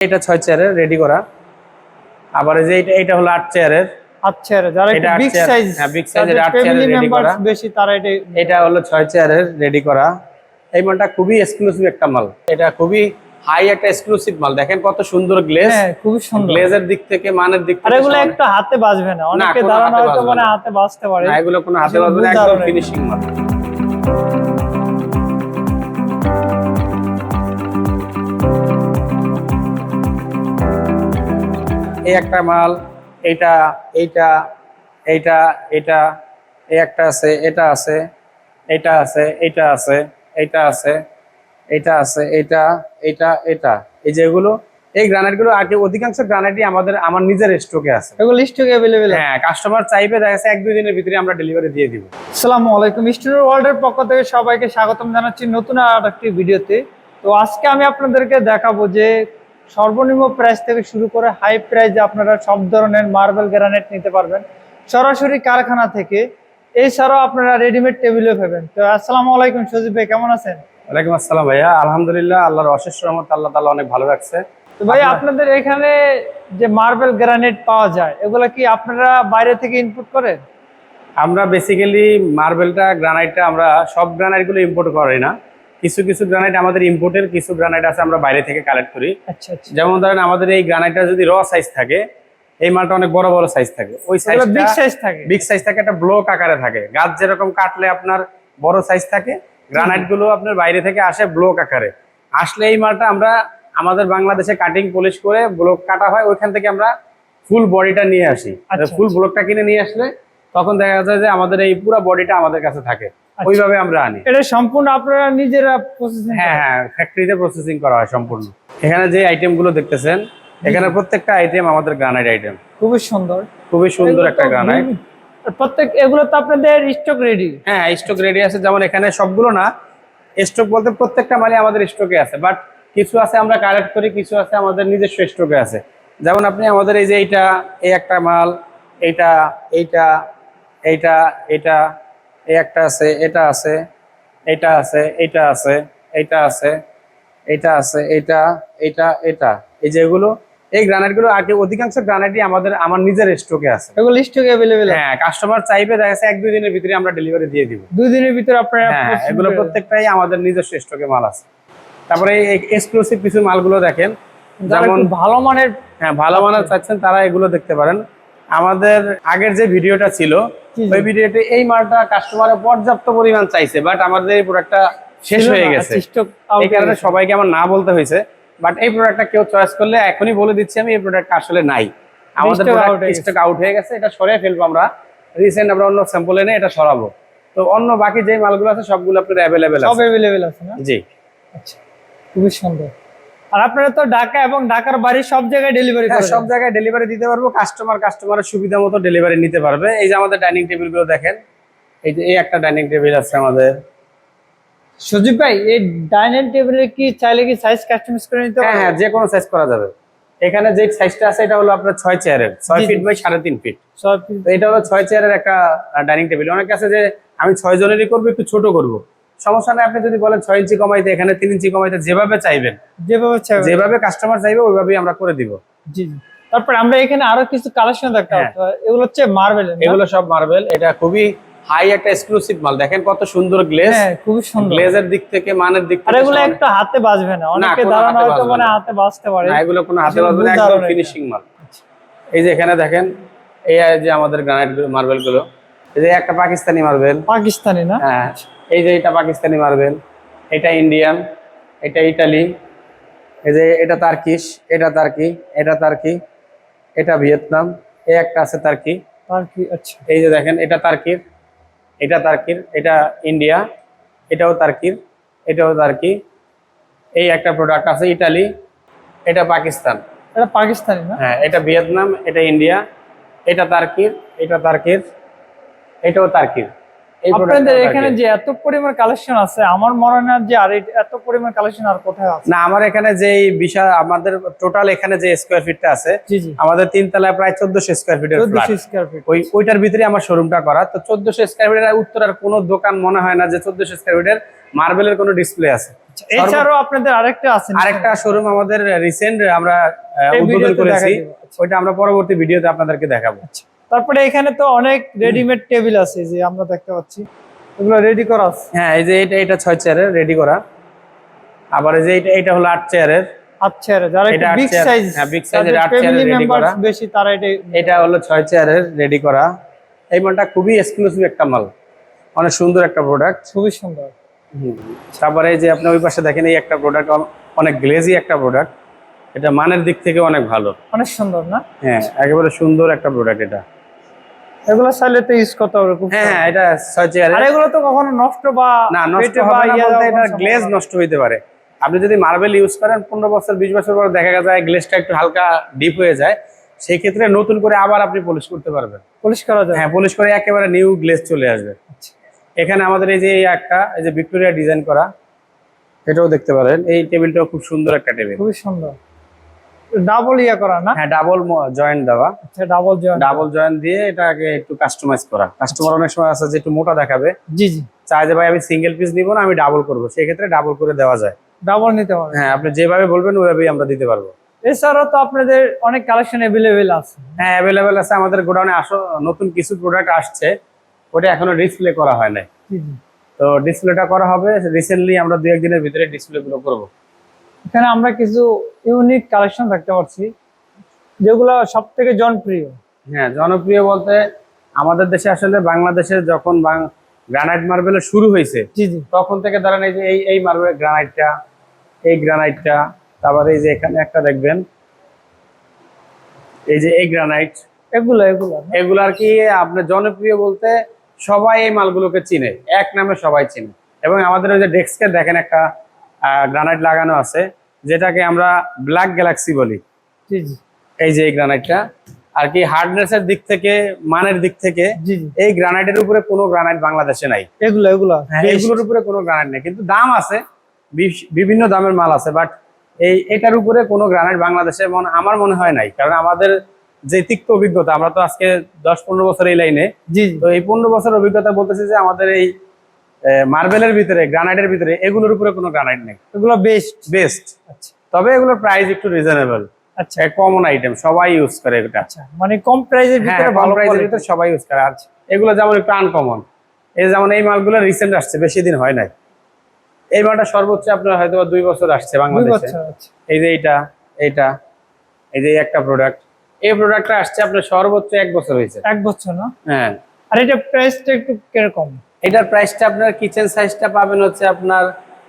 এটা ছয় চেয়ারের রেডি করা। আবার যে এটা এটা হলো আট চেয়ারের আচ্ছা যারা এটা বিগ সাইজ হ্যাঁ, size এর আট মেম্বারস করা। বেশি তারা এটা এটা হলো ছয় চেয়ারের রেডি করা। এই মালটা খুবই এক্সক্লুসিভ একটা মাল। এটা খুবই হাই একটা এক্সক্লুসিভ মাল। দেখেন কত সুন্দর গ্লেজ হ্যাঁ খুবই সুন্দর। গ্লেজের দিক থেকে মানের দিক আর থেকে এগুলো সব- একটু হাতে বাজবে না। অনেকে ধারণা হয়তো মানে। হাতে বাজতে পারে। না, এগুলো কোনো হাতে বাজবে না, একদম ফিনিশিং মাল। এই একটা মাল এইটা এইটা এইটা এটা এই একটা আছে এটা আছে এটা আছে এটা আছে এটা আছে এটা আছে এটা এটা এটা এই যেগুলো এই গ্রানাইট গুলো আগে অধিকাংশ গ্রানাইটই আমাদের আমার নিজের স্টকে আছে এগুলো স্টকে अवेलेबल হ্যাঁ কাস্টমার চাইবে দেখা যাচ্ছে এক দুই দিনের ভিতরে আমরা ডেলিভারি দিয়ে দিব আসসালামু আলাইকুম স্টুডিও ওয়ার্ল্ডের পক্ষ থেকে সবাইকে স্বাগতম জানাচ্ছি নতুন আর একটি ভিডিওতে তো আজকে আমি আপনাদেরকে দেখাবো যে সর্বনিম্ন প্রাইস থেকে শুরু করে হাই প্রাইসে আপনারা সব ধরনের মার্বেল গ্রানাইট নিতে পারবেন। সরাসরি কারখানা থেকে এছাড়াও আপনারা রেডিমেড টেবিলও পাবেন। তো আসসালামু আলাইকুম সজীব ভাই কেমন আছেন? ওয়ালাইকুম আসসালাম ভাইয়া। আলহামদুলিল্লাহ আল্লাহর অশেষ রহমত আল্লাহ তাআলা অনেক ভালো রাখছে। তো ভাই আপনাদের এখানে যে মার্বেল গ্রানাইট পাওয়া যায় এগুলো কি আপনারা বাইরে থেকে ইনপুট করেন? আমরা বেসিক্যালি মার্বেলটা গ্রানাইটটা আমরা সব গ্রানাইটগুলো ইম্পোর্ট করি না। কিছু কিছু গ্রানাইট আমাদের ইম্পোর্টের কিছু গ্রানাইট আছে আমরা বাইরে থেকে কালেক্ট করি। আচ্ছা আচ্ছা। যেমন ধরেন আমাদের এই গ্রানাইটটা যদি র সাইজ থাকে এই মালটা অনেক বড় বড় সাইজ থাকে। ওই এগুলো বিগ সাইজ থাকে। বিগ সাইজ থাকে একটা ব্লক আকারে থাকে। গাছ যেরকম কাটলে আপনার বড় সাইজ থাকে গ্রানাইটগুলো আপনার বাইরে থেকে আসে ব্লক আকারে। আসলে এই মালটা আমরা আমাদের বাংলাদেশে কাটিং পলিশ করে ব্লক কাটা হয় ওইখান থেকে আমরা ফুল বডিটা নিয়ে আসি। আচ্ছা, ফুল ব্লকটা কিনে নিয়ে আসলে তখন দেখা যায় যে আমাদের এই পুরো বডিটা আমাদের কাছে থাকে। আচ্ছা। ওইভাবে আমরা আনি। এটা সম্পূর্ণ আপনারা নিজেরা প্রসেসিং হ্যাঁ হ্যাঁ ফ্যাক্টরিতে প্রসেসিং করা হয় সম্পূর্ণ। এখানে যে আইটেমগুলো দেখতেছেন এখানে প্রত্যেকটা আইটেম আমাদের গ্রানাইট আইটেম খুবই সুন্দর। খুবই সুন্দর একটা গ্রানাইট প্রত্যেক এগুলো তো আপনাদের স্টক রেডি হ্যাঁ স্টক রেডি আছে। যেমন এখানে সবগুলো না স্টক বলতে প্রত্যেকটা মালই আমাদের স্টকে আছে। বাট কিছু আছে আমরা কালেক্ট করি কিছু আছে আমাদের নিজস্ব স্টকে আছে। যেমন আপনি আমাদের এই যে এইটা এই একটা মাল এইটা এইটা এইটা এটা এই একটা আছে এটা আছে এটা আছে এটা আছে এইটা আছে এটা আছে এটা এটা এটা এই যেগুলো এই গ্রানাইট গুলো আগে অধিকাংশ গ্রানাইটই আমাদের আমার নিজের স্টকে আছে এগুলো স্টকে अवेलेबल হ্যাঁ কাস্টমার চাইবে দেখা যাচ্ছে এক দুই দিনের ভিতরে আমরা ডেলিভারি দিয়ে দিব দুই দিনের ভিতরে আপনারা হ্যাঁ processing এগুলো করে- প্রত্যেকটাই আমাদের নিজস্ব স্টকে মাল আছে তারপরে এই এক্সক্লুসিভ কিছু মালগুলো দেখেন যারা যেমন একটু ভালো মানের হ্যাঁ ভালো আচ্ছা। মানের চাচ্ছেন তারা এগুলো দেখতে পারেন আমাদের আগের যে ভিডিওটা ছিল ওই ভিডিওতে এই মালটা কাস্টমারে পর্যাপ্ত পরিমাণ চাইছে বাট আমাদের এই প্রোডাক্টটা শেষ হয়ে গেছে। এই কারণে সবাইকে আমার না বলতে হয়েছে বাট এই প্রোডাক্টটা কেউ চয়েস করলে এখনই বলে দিচ্ছি আমি এই প্রোডাক্টটা আসলে নাই। আমাদের স্টক আউট হয়ে গেছে। এটা সরিয়ে ফেলব আমরা। রিসেন্ট আমরা অন্য স্যাম্পল এনে এটা সরাবো। তো অন্য বাকি যে মালগুলো আছে সবগুলো আপনার অ্যাভেলেবেল আছে। সব অ্যাভেলেবেল আছে না? জি। আচ্ছা খুবই সুন্দর। আর আপনারা তো ঢাকা এবং ঢাকার বাড়ি সব জায়গায় ডেলিভারি হ্যাঁ সব জায়গায় ডেলিভারি দিতে পারব কাস্টমার কাস্টমারের সুবিধা মতো ডেলিভারি নিতে পারবে। এই যে আমাদের ডাইনিং টেবিলগুলো দেখেন এই যে এই একটা ডাইনিং টেবিল আছে আমাদের। সজীব ভাই এই ডাইনিং টেবিলে কি চাইলে কি সাইজ কাস্টমাইজ করে নিতে হ্যাঁ হ্যাঁ যে কোনো সাইজ করা যাবে। এখানে যে সাইজটা আছে এটা হলো আপনার ছয় চেয়ারের ছয়। ফিট বাই সাড়ে তিন ফিট সব তো এটা হলো ছয় চেয়ারের একটা ডাইনিং টেবিল অনেকে আছে যে আমি ছয় জনেরই করব একটু ছোট করব। সমস্যা নেই আপনি যদি বলেন ছয় ইঞ্চি কমাইতে এখানে তিন ইঞ্চি কমাইতে যেভাবে চাইবেন যেভাবে যেভাবে কাস্টমার চাইবে ওইভাবেই আমরা করে দিব। জি তারপর আমরা এখানে আরও কিছু কালেকশন দেখতে হ্যাঁ। এগুলো হচ্ছে মার্বেল এগুলো সব মার্বেল এটা খুবই হাই একটা এক্সক্লুসিভ মাল। দেখেন কত সুন্দর গ্লেজ হ্যাঁ খুবই সুন্দর। গ্লেজের দিক থেকে মানের দিক থেকে এগুলো একটু হাতে বাজবে না। অনেকে ধারণা হয়তো মানে হাতে বাজতে পারে। না এগুলো কোনো হাতে বাজবে না একদম ফিনিশিং মাল। এই যে এখানে দেখেন এই যে আমাদের গ্রানাইট মার্বেলগুলো এই যে একটা পাকিস্তানি মার্বেল পাকিস্তানি না? হ্যাঁ। এই যে এটা পাকিস্তানি মার্বেল এটা ইন্ডিয়ান এটা ইটালি এই যে এটা তার্কিশ এটা তার্কি এটা তার্কি এটা ভিয়েতনাম এই একটা আছে তার্কি। আর কি আচ্ছা। এই যে দেখেন এটা তার্কির এটা তার্কির এটা ইন্ডিয়া এটাও তার্কির এটাও তার্কি। এই একটা প্রোডাক্ট আছে ইটালি এটা পাকিস্তান। এটা পাকিস্তানি না? হ্যাঁ এটা ভিয়েতনাম এটা ইন্ডিয়া এটা তার্কির এটা তার্কির এটাও তার্কির। আপনাদের এখানে যে এত পরিমাণ কালেকশন আছে আমার মনে হয় না যে আর এত পরিমাণ কালেকশন আর কোথায় আছে। না আমার এখানে যে বিশাল আমাদের টোটাল এখানে যে স্কোয়ার ফিটটা আছে আমাদের তিন তলায় প্রায় চোদ্দশো স্কোয়ার ফিটের ফ্ল্যাট ফিট ওই ওইটার ভিতরে আমার শোরুমটা করা। তো স্কোয়ার ফিটের উত্তরার কোনো দোকান মনে হয় না যে চোদ্দশো স্কোয়ার ফিটের মার্বেলের কোনো ডিসপ্লে আছে। এছাড়াও আপনাদের আরেকটা আছে আরেকটা শোরুম আমাদের রিসেন্ট আমরা উদ্বোধন করেছি। আচ্ছা। ওইটা আমরা পরবর্তী ভিডিওতে আপনাদেরকে দেখাবো। তারপরে এখানে তো অনেক রেডিমেড টেবিল আছে যে আমরা দেখতে পাচ্ছি। এগুলো রেডি করা আছে। হ্যাঁ এই যে এটা এটা ছয় চেয়ারের রেডি করা। আবার এই যে এটা এটা হলো আট চেয়ারের আচ্ছা যারা এটা আট বিগ সাইজ হ্যাঁ, size এর আট ready মেম্বার করা। বেশি তারা এটা এটা হলো ছয় চেয়ারের রেডি করা। এই মালটা খুবই এক্সক্লুসিভ একটা মাল। অনেক সুন্দর একটা প্রোডাক্ট খুবই সুন্দর। তারপরে এই যে আপনি ওই পাশে দেখেন এই একটা প্রোডাক্ট অনেক গ্লেজি একটা প্রোডাক্ট এটা মানের দিক থেকে অনেক ভালো। অনেক সুন্দর না? হ্যাঁ একেবারে সুন্দর একটা প্রোডাক্ট এটা। এগুলো চাইলে তো ইউজ করতে পারবে হ্যাঁ হ্যাঁ এটা আর এগুলো তো কখনো নষ্ট বা না নষ্ট হবে না ইয়ে বলতে এটা গ্লেজ নষ্ট হইতে পারে। আপনি যদি মার্বেল ইউজ করেন পনেরো বছর বিশ বছর পর দেখা যায় গ্লেজটা একটু হালকা ডিপ হয়ে যায়। সেই ক্ষেত্রে নতুন করে আবার আপনি পলিশ করতে পারবেন। পলিশ করা যায় হ্যাঁ পলিশ করে একেবারে নিউ গ্লেজ চলে আসবে। এখানে আমাদের এই যে একটা এই যে ভিক্টোরিয়া ডিজাইন করা এটাও দেখতে পারেন। এই টেবিলটাও খুব সুন্দর একটা টেবিল। খুবই সুন্দর। ডাবল ইয়া করা না? হ্যাঁ ডাবল জয়েন্ট দেওয়া। আচ্ছা ডাবল জয়েন্ট ডাবল জয়েন্ট দিয়ে এটাকে একটু কাস্টমাইজ করা। কাস্টমার অনেক সময় আছে যে একটু মোটা দেখাবে। জি জি। চাই যে ভাই আমি সিঙ্গেল পিস নিব না আমি ডাবল করব। সেই ক্ষেত্রে ডাবল করে দেওয়া যায়। ডাবল নিতে পারবে হ্যাঁ আপনি যেভাবে বলবেন ওইভাবেই আমরা দিতে পারব। এছাড়াও তো আপনাদের অনেক কালেকশন অ্যাভেলেবেল আছে। হ্যাঁ অ্যাভেলেবেল আছে। আমাদের গোডাউনে আসো নতুন কিছু প্রোডাক্ট আসছে ওটা এখনও ডিসপ্লে করা হয় নাই। তো ডিসপ্লেটা করা হবে। রিসেন্টলি আমরা দু একদিনের ভিতরে ডিসপ্লে গুলো করব। এখানে আমরা কিছু ইউনিক কালেকশন দেখতে পাচ্ছি যেগুলো সব থেকে জনপ্রিয়। হ্যাঁ জনপ্রিয় বলতে আমাদের দেশে আসলে বাংলাদেশে যখন গ্রানাইট মার্বেল শুরু হয়েছে তখন থেকে ধরেন এই যে এই এই মার্বেল গ্রানাইটটা এই গ্রানাইটটা তারপরে এই যে এখানে একটা দেখবেন এই যে এই গ্রানাইট এগুলো এগুলো। এগুলো আর কি আপনার জনপ্রিয় বলতে সবাই এই মালগুলোকে চিনে এক নামে সবাই চিনে। এবং আমাদের ওই যে ডেস্কে দেখেন একটা গ্রানাইট লাগানো আছে যেটাকে আমরা ব্ল্যাক গ্যালাক্সি বলি। এই যে এই গ্রানাইটটা আর কি হার্ডনেস এর দিক থেকে মানের দিক থেকে এই গ্রানাইটের উপরে কোনো গ্রানাইট বাংলাদেশে নাই। এগুলো এগুলো। হ্যাঁ এগুলোর উপরে কোনো গ্রানাইট নেই। কিন্তু দাম আছে বিভিন্ন দামের মাল আছে বাট এই এটার উপরে কোনো গ্রানাইট বাংলাদেশে মনে আমার মনে হয় নাই। কারণ আমাদের যে তিক্ত অভিজ্ঞতা আমরা তো আজকে দশ পনেরো বছর এই লাইনে তো এই পনেরো বছর অভিজ্ঞতা বলতেছি যে আমাদের এই মার্বেলের ভিতরে গ্রানাইটের ভিতরে এগুলোর উপরে কোনো গ্রানাইট নেই। এগুলো বেস্ট বেস্ট আচ্ছা। তবে এগুলোর প্রাইস একটু রিজনেবল আচ্ছা। কমন আইটেম সবাই ইউজ করে এটা। আচ্ছা মানে কম প্রাইসের হ্যাঁ ভিতরে ভালো প্রাইসের ভিতরে সবাই ইউজ করে। আর এগুলো যেমন একটু আনকমন এই যেমন এই মালগুলো রিসেন্ট আসছে বেশি দিন হয় নাই। এই মালটা সর্বোচ্চ আপনার হয়তো দুই বছর আসছে বাংলাদেশে। আচ্ছা। এই যে এইটা এইটা এই যে একটা প্রোডাক্ট এই প্রোডাক্টটা আসছে আপনার সর্বোচ্চ এক বছর হয়েছে। এক বছর না? হ্যাঁ। আর এটা প্রাইসটা একটু কীরকম? এটার প্রাইসটা আপনার কিচেন সাইজটা পাবেন হচ্ছে আপনার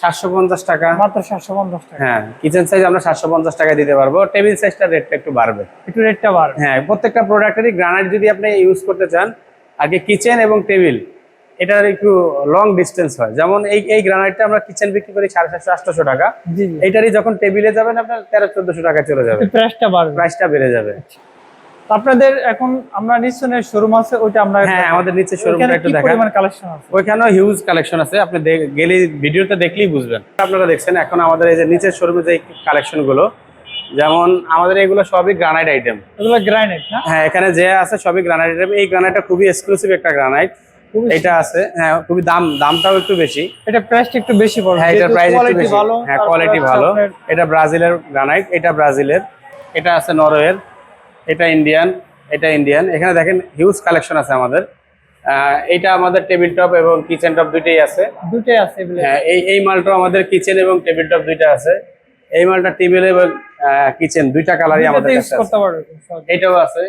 সাতশো পঞ্চাশ টাকা। মাত্র সাতশো পঞ্চাশ টাকা। হ্যাঁ কিচেন সাইজ আমরা সাতশো পঞ্চাশ টাকা দিতে পারব। টেবিল সাইজটা রেটটা একটু বাড়বে। একটু রেটটা বাড়বে। হ্যাঁ প্রত্যেকটা প্রোডাক্টেরই গ্রানাইট যদি আপনি ইউজ করতে চান আগে কিচেন এবং টেবিল এটার একটু লং ডিস্টেন্স হয়। যেমন এই এই গ্রানাইটটা আমরা কিচেন বিক্রি করি সাড়ে সাতশো আটশোশো টাকা। জি যখন টেবিলে যাবেন আপনার তেরো চোদ্দশো টাকা চলে যাবে। প্রাইসটা বাড়বে। প্রাইসটা বেড়ে যাবে। আপনাদের এখন আমরা নিশ্চয় শোরুম আছে ওইটা আমরা হ্যাঁ আমাদের নিচে শোরুমটা একটু দেখান। কালেকশন আছে? ওইখানেও হিউজ কালেকশন আছে আপনি গেলে ভিডিওতে দেখলেই বুঝবেন। আপনারা দেখছেন এখন আমাদের এই যে নিচের শোরুমে যে কালেকশনগুলো যেমন আমাদের এগুলো সবই গ্রানাইট আইটেম এগুলো গ্রানাইট না? হ্যাঁ এখানে যে আছে সবই গ্রানাইট আইটেম এই গ্রানাইটটা খুবই এক্সক্লুসিভ একটা গ্রানাইট এটা আছে হ্যাঁ খুবই দাম দামটাও একটু বেশি। এটা প্রাইসটা একটু বেশি পড়বে হ্যাঁ যেহেতু প্রাইস একটু বেশি। হ্যাঁ কোয়ালিটি ভালো। এটা ব্রাজিলের গ্রানাইট এটা ব্রাজিলের। এটা আছে নরওয়ের। এটা ইন্ডিয়ান এটা ইন্ডিয়ান এখানে দেখেন হিউজ কালেকশন আছে আমাদের। এটা আমাদের টেবিল টপ এবং কিচেন টপ দুইটাই আছে। দুটোই আছে হ্যাঁ এই এই মালটা আমাদের কিচেন এবং টেবিল টপ দুইটা আছে। এই মালটা টেবিল এবং কিচেন দুইটা কালারই আমাদের কাছে পারবে এটাও আছে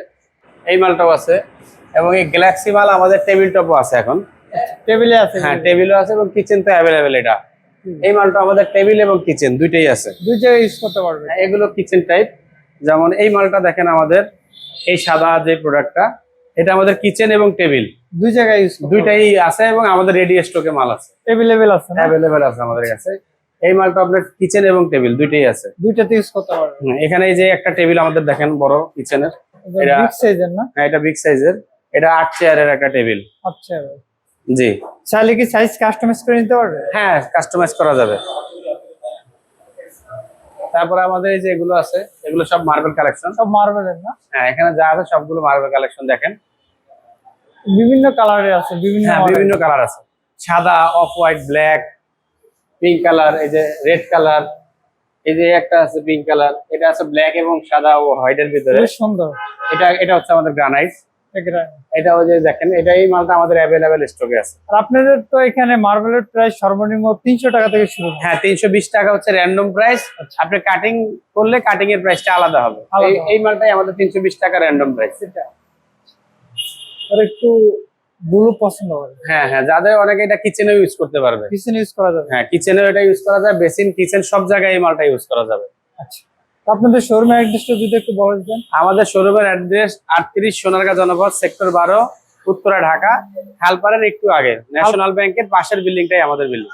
এই মালটাও আছে এবং এই গ্যালাক্সি মাল আমাদের টেবিল টপও আছে এখন। টেবিলে আছে। হ্যাঁ টেবিলও আছে এবং কিচেন তো অ্যাভেলেবেল এটা। এই মালটা আমাদের টেবিল এবং কিচেন দুইটাই আছে। দুইটাই ইউজ করতে পারবে। হ্যাঁ, এগুলো কিচেন টাইপ যেমন এই মালটা দেখেন আমাদের এই সাদা যে প্রোডাক্টটা এটা আমাদের কিচেন এবং টেবিল দুই জায়গায় ইউজ দুইটাই আছে এবং আমাদের রেডি স্টকে মাল আছে। এভেলেবেল আছে অ্যাভেলেবেল আছে আমাদের কাছে। এই মালটা আপনার কিচেন এবং টেবিল দুইটাই আছে। দুইটাতে ইউজ করতে পারবে হুম, এখানে এই যে একটা টেবিল আমাদের দেখেন বড় কিচেনের এটা- বিগ সাইজের না? হ্যাঁ এটা বিগ সাইজের এটা আট চেয়ারের একটা টেবিল আচ্ছা জি। চাইলে কি সাইজ কাস্টমাইজ করে নিতে পারবে? হ্যাঁ কাস্টমাইজ করা যাবে। তারপরে আমাদের এই যে এগুলো আছে এগুলো সব মার্বেল কালেকশন সব মার্বেলের না? হ্যাঁ এখানে যা আছে সবগুলো মার্বেল কালেকশন দেখেন। বিভিন্ন কালারে আছে বিভিন্ন হ্যাঁ বিভিন্ন কালার আছে। সাদা off white black pink colour এই যে রেড কালার এই যে একটা আছে পিঙ্ক কালার এটা আছে ব্ল্যাক এবং সাদা ও হোয়াইটের ভিতরে। সুন্দর। এটা এটা হচ্ছে আমাদের গ্রানাইট এটা ওই যে দেখেন এটা এই মালটা আমাদের অ্যাভেলেবেল স্টকে আছে। আর আপনাদের তো এখানে মার্বেলের প্রাইস সর্বনিম্ন তিনশো টাকা থেকে শুরু হ্যাঁ তিনশো বিশ টাকা হচ্ছে র্যান্ডম প্রাইস আপনি কাটিং করলে কাটিং এর প্রাইসটা আলাদা হবে। এই- মালটাই আমাদের তিনশো বিশ টাকা র্যান্ডম প্রাইস আর একটু ব্লু পছন্দ করে হ্যাঁ হ্যাঁ যাদের অনেকে এটা কিচেনে ইউজ করতে পারবে। কিচেন ইউজ করা যাবে। হ্যাঁ কিচেনেও এটা ইউজ করা যায় বেসিন কিচেন সব জায়গায় এই মালটা ইউজ করা যাবে। আচ্ছা। আপনাদের শোরুমের অ্যাড্রেসটা যদি একটু বলে দিতেন। আমাদের শোরুমের অ্যাড্রেস আটত্রিশ সোনারগাঁ জনপদ সেক্টর বারো উত্তরা ঢাকা। খালপাড়ের একটু আগে ন্যাশনাল ব্যাংকের পাশের বিল্ডিংটাই আমাদের বিল্ডিং